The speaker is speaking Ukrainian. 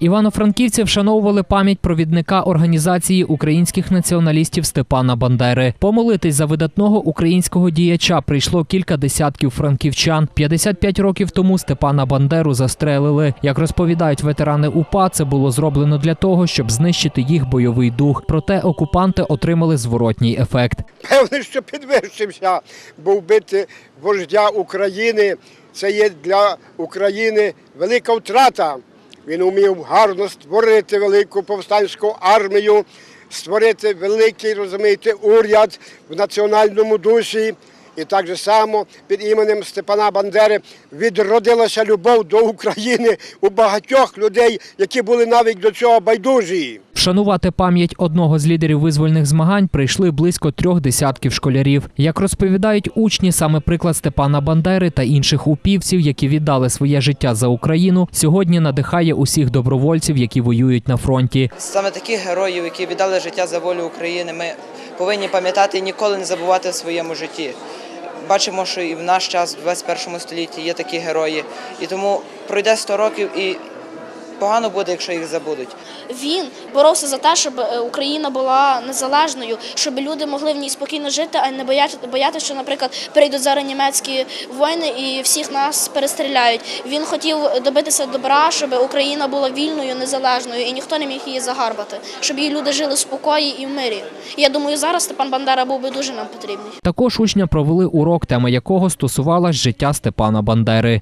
Івано-франківці вшановували пам'ять провідника організації українських націоналістів Степана Бандери. Помолитись за видатного українського діяча прийшло кілька десятків франківчан. 55 років тому Степана Бандеру застрелили. Як розповідають ветерани УПА, це було зроблено для того, щоб знищити їх бойовий дух. Проте окупанти отримали зворотній ефект. Певне, що підвищився, бо вбити вождя України це є для України велика втрата. Він умів гарно створити велику повстанську армію, створити великий, розумієте, уряд в національному душі. І так же само під іменем Степана Бандери відродилася любов до України у багатьох людей, які були навіть до цього байдужі. Вшанувати пам'ять одного з лідерів визвольних змагань прийшли близько трьох десятків школярів. Як розповідають учні, саме приклад Степана Бандери та інших упівців, які віддали своє життя за Україну, сьогодні надихає усіх добровольців, які воюють на фронті. Саме таких героїв, які віддали життя за волю України, ми повинні пам'ятати і ніколи не забувати в своєму житті. Бачимо, що і в наш час, в 21 столітті, є такі герої. І тому пройде 100 років і погано буде, якщо їх забудуть. Він боровся за те, щоб е, Україна була незалежною, щоб люди могли в ній спокійно жити, а не бояти, бояти, що, наприклад, прийдуть зараз німецькі воїни і всіх нас перестріляють. Він хотів добитися добра, щоб Україна була вільною, незалежною, і ніхто не міг її загарбати, щоб її люди жили в спокої і в мирі. І я думаю, зараз Степан Бандера був би дуже нам потрібний. Також учня провели урок, тема якого стосувалась життя Степана Бандери.